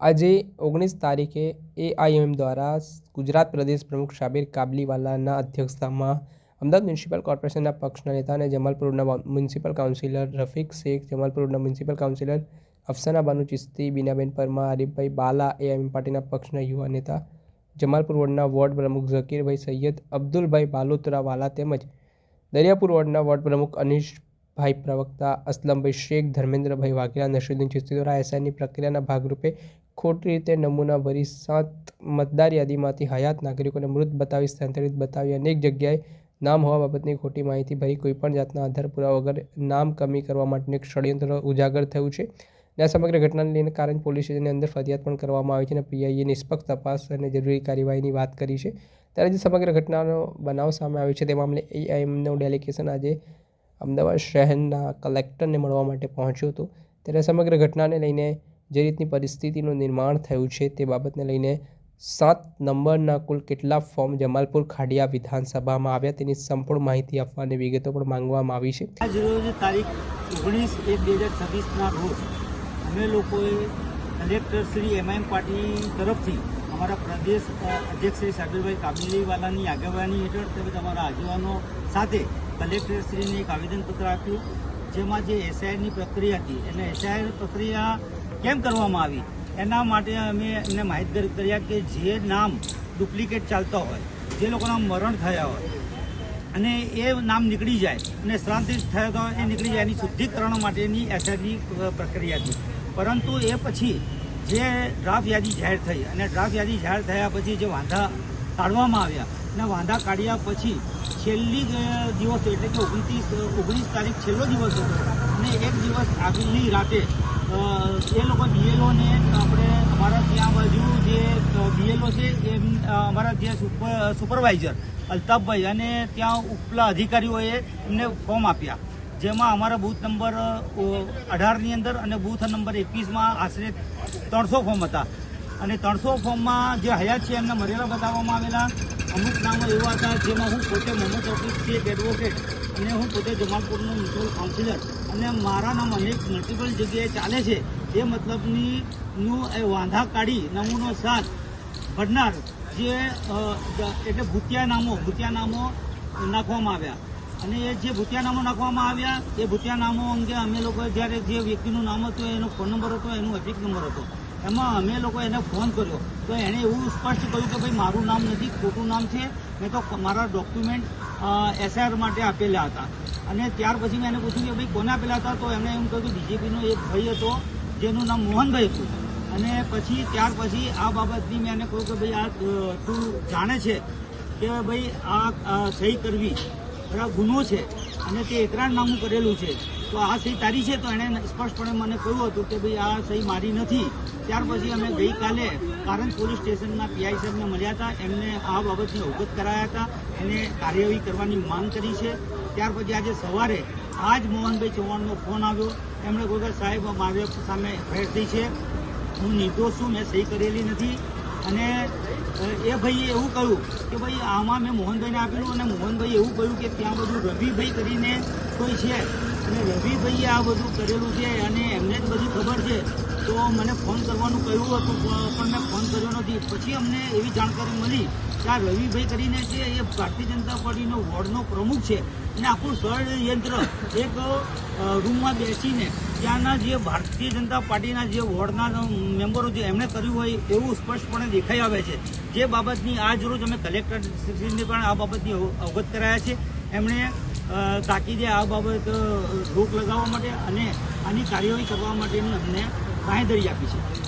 આજે ઓગણીસ તારીખે એઆઈએમ દ્વારા ગુજરાત પ્રદેશ પ્રમુખ શાબિર કાબલીવાલાના અધ્યક્ષતામાં અમદાવાદ મ્યુનિસિપલ કોર્પોરેશનના પક્ષના નેતા અને જમાલપુરના municipal councillor Rafiq Sheikh, જમાલપુરના municipal councillor Afsana Banu Chishti Binaben Parmar, Harifbhai Bala AIM પાર્ટીના પક્ષના યુવા નેતા, જમાલપુર વોર્ડના વોર્ડ પ્રમુખ ઝકીરભાઈ સૈયદ, અબ્દુલભાઈ બાલોતરા વાલા તેમજ દરિયાપુર વોર્ડના વોર્ડ પ્રમુખ અનીશભાઈ પ્રવક્તા, અસલમભાઈ શેખ, ધર્મેન્દ્રભાઈ વાઘેલા નસરુદ્દીન ચિસ્તી દ્વારા એસઆઈની પ્રક્રિયાના ભાગરૂપે ખોટી રીતે નમૂના ભરી સાત મતદાર યાદીમાંથી હયાત નાગરિકોને મૃત બતાવી સ્થાનાંતરિત બતાવી અનેક જગ્યાએ નામ હોવા બાબતની ખોટી માહિતી ભરી કોઈપણ જાતના આધાર પુરાવા વગર નામ કમી કરવા માટેનું એક ષડયંત્ર ઉજાગર થયું છે. અને આ સમગ્ર ઘટનાને લઈને કારણ પોલીસ સ્ટેશનની અંદર ફરિયાદ પણ કરવામાં આવી છે અને પીઆઈએ નિષ્પક્ષ તપાસ અને જરૂરી કાર્યવાહીની વાત કરી છે. ત્યારે જે સમગ્ર ઘટનાનો બનાવ સામે આવ્યો છે તે મામલે એઆઈએમનું ડેલિગેશન આજે અમદાવાદ શહેરના કલેક્ટરને મળવા માટે પહોંચ્યું હતું. ત્યારે સમગ્ર ઘટનાને લઈને જે રીતની પરિસ્થિતિનું નિર્માણ થયું છે તે બાબતને લઈને સાત નંબરના કુલ કેટલા ફોર્મ જમાલપુર ખાડિયા વિધાનસભામાં આવ્યા. તેની સંપૂર્ણ માહિતી આપવાની વિગતો પણ માંગવામાં આવી છે. આજ રોજ તારીખ ઓગણીસ એક બે હજાર છવ્વીસના રોજ અમે લોકોએ કલેક્ટર શ્રી એમઆઈએમ પાર્ટી તરફથી અમારા પ્રદેશ અધ્યક્ષ શ્રી સાગરભાઈ કાબેલીવાલાની આગેવાની હેઠળ તેમજ અમારા આગેવાનો સાથે કલેક્ટર શ્રીને એક આવેદનપત્ર આપ્યું, જેમાં જે એસઆઈની પ્રક્રિયા હતી. અને એસઆઈ પ્રક્રિયા કેમ કરવામાં આવી? એના માટે અમે એમને માહિતગાર કર્યા કે જે નામ ડુપ્લિકેટ ચાલતા હોય, જે લોકોના મરણ થયા હોય, અને એ નામ નીકળી જાય, અને સ્થળાંતરિત થયા તો એ નીકળી જાય, એની શુદ્ધિકરણ માટેની એસઆઈની પ્રક્રિયા હતી પરંતુ એ પછી જે ડ્રાફ્ટ યાદી જાહેર થઈ, અને ડ્રાફ્ટ યાદી જાહેર થયા પછી જે વાંધા કાઢવામાં આવ્યા, અને વાંધા કાઢ્યા પછી છેલ્લી દિવસ, એટલે કે ઓગણત્રીસ ઓગણીસ તારીખ છેલ્લો દિવસ હતો, અને એક દિવસ આગળની રાતે એ લોકો બીએલઓને આપણે અમારા ત્યાં બાજુ જે બીએલઓ છે, એમ અમારા જે સુપર સુપરવાઇઝર, અલ્તાફભાઈ, અને ત્યાં ઉપલા અધિકારીઓએ એમને ફોર્મ આપ્યા. જેમાં અમારા બૂથ નંબર અઢારની અંદર અને બૂથ નંબર એકવીસમાં આશરે ત્રણસો ફોર્મ હતા. અને ત્રણસો ફોર્મમાં જે હયાત છે એમને મર્યાદા બતાવવામાં આવેલા. અમુક નામો એવા હતા જેમાં હું પોતે મોહમ્મદ રફીક શેખ એડવોકેટ અને હું પોતે જમાલપુરનો મ્યુનિસિપલ કાઉન્સિલર. અને મારા નામ અનેક મલ્ટિપલ જગ્યાએ ચાલે છે. એ મતલબની નું એ વાંધા કાઢી નમૂનો સાત. ભરનાર જે એટલે ભૂતિયા નામો ભૂતિયા નામો નાખવામાં આવ્યા. અને એ જે ભૂતિયા નામો નાખવામાં આવ્યા, એ ભૂતિયા નામો અંગે અમે લોકો જ્યારે જે વ્યક્તિનું નામ હતું, એનો ફોન નંબર હતો, એનો એપિક નંબર હતો. એમાં અમે લોકો એને ફોન કર્યો. તો એણે એવું સ્પષ્ટ કહ્યું કે ભાઈ, મારું નામ નથી, ખોટું નામ છે. મેં તો મારા ડોક્યુમેન્ટ એસઆર માટે આપેલા હતા. અને ત્યાર પછી મેં એને પૂછ્યું કે ભાઈ, કોને આપેલા હતા? તો એમણે એમ કહ્યું કે બીજેપીનો એક ભાઈ હતો, જેનું નામ મોહનભાઈ હતું. અને પછી ત્યાર પછી આ બાબતની મેં એને કહ્યું કે ભાઈ, આ તું જાણે છે કે ભાઈ, આ સહી કરવી. બરાબર, ગુનો છે. અને તે એકરાર નામનું કરેલું છે. તો આ સહી તારી છે તો એણે સ્પષ્ટપણે મને કહ્યું હતું કે ભાઈ આ સહી મારી નથી. ત્યાર પછી અમે ગઈકાલે કારંજ પોલીસ સ્ટેશનના પીઆઈ સાહેબને મળ્યા હતા. એમને આ બાબતને અવગત કરાયા હતા. એને કાર્યવાહી કરવાની માંગ કરી છે. ત્યાર પછી આજે સવારે આજ મોહનભાઈ ચૌહાણનો ફોન આવ્યો. એમણે કહ્યું કે સાહેબ મારી સામે એફઆઈઆર છે. હું નિર્દોષ છું, મેં સહી કરેલી નથી. અને એ ભાઈએ એવું કહ્યું કે ભાઈ, આમાં મેં મોહનભાઈને આપેલું અને મોહનભાઈએ એવું કહ્યું કે ત્યાં બધું રવિભાઈ કરીને કોઈ છે. અને રવિભાઈએ આ બધું કરેલું છે અને એમને જ બધી ખબર છે. તો મને ફોન કરવાનું કહ્યું હતું, પણ મેં ફોન કર્યો નથી. પછી અમને એવી જાણકારી મળી કે આ રવિભાઈ કરીને છે એ ભારતીય જનતા પાર્ટીનો વોર્ડનો પ્રમુખ છે અને આખું ષડયંત્ર એક રૂમમાં બેસીને ત્યાંના જે ભારતીય જનતા પાર્ટીના જે વોર્ડના મેમ્બરો જે એમણે કર્યું હોય એવું સ્પષ્ટપણે દેખાઈ આવે છે. જે બાબતની આજ રોજ અમે કલેક્ટરશ્રીને પણ આ બાબતની અવ- અવગત કરાયા છે. એમણે તાકીદે આ બાબત રોક લગાવવા માટે અને આની કાર્યવાહી કરવા માટેની અમને બાંહેધરી આપી છે.